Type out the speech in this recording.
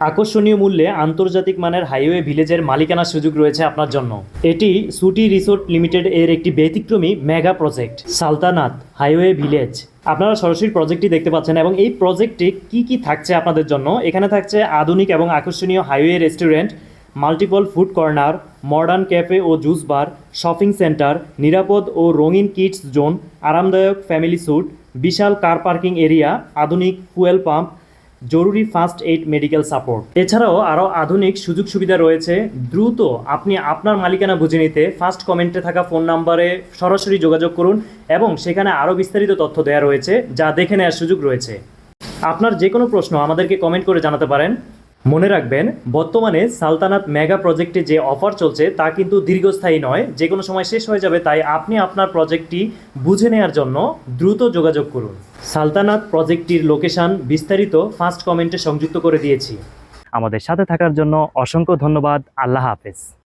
আকর্ষণীয় মূল্যে আন্তর্জাতিক মানের হাইওয়ে ভিলেজের মালিকানার সুযোগ রয়েছে আপনার জন্য। এটি সুটি রিসোর্ট লিমিটেড এর একটি ব্যতিক্রমী mega project, Saltanat highway village. আপনারা সরাসরি প্রজেক্টটি দেখতে পাচ্ছেন এবং এই প্রজেক্টে কি কি থাকছে আপনাদের জন্য? এখানে থাকছে আধুনিক এবং আকর্ষণীয় highway restaurant, multiple food corner, modern cafe ও জুস বার, শপিং সেন্টার, নিরাপদ ও রঙিন কিডস জোন, আরামদায়ক ফ্যামিলি স্যুট, বিশাল কার পার্কিং এরিয়া, আধুনিক ফুয়েল পাম্প জরুরি ফার্স্ট এইড মেডিকেল সাপোর্ট। এছাড়াও আরও আধুনিক সুযোগ সুবিধা রয়েছে। দ্রুত আপনি আপনার মালিকানা বুঝে নিতে ফার্স্ট কমেন্টে থাকা ফোন নাম্বারে সরাসরি যোগাযোগ করুন এবং সেখানে আরও বিস্তারিত তথ্য দেওয়া রয়েছে যা দেখে নেওয়ার সুযোগ রয়েছে। আপনার যে কোনো প্রশ্ন আমাদেরকে কমেন্ট করে জানাতে পারেন। মনে রাখবেন, বর্তমানে সালতানাত মেগা প্রজেক্টে যে অফার চলছে তা কিন্তু দীর্ঘস্থায়ী নয়, যে কোনো সময় শেষ হয়ে যাবে, তাই আপনি আপনার প্রজেক্টটি বুঝে নেওয়ার জন্য দ্রুত যোগাযোগ করুন। সালতানাত প্রজেক্টটির লোকেশান বিস্তারিত ফার্স্ট কমেন্টে সংযুক্ত করে দিয়েছি। আমাদের সাথে থাকার জন্য অসংখ্য ধন্যবাদ, আল্লাহ হাফেজ।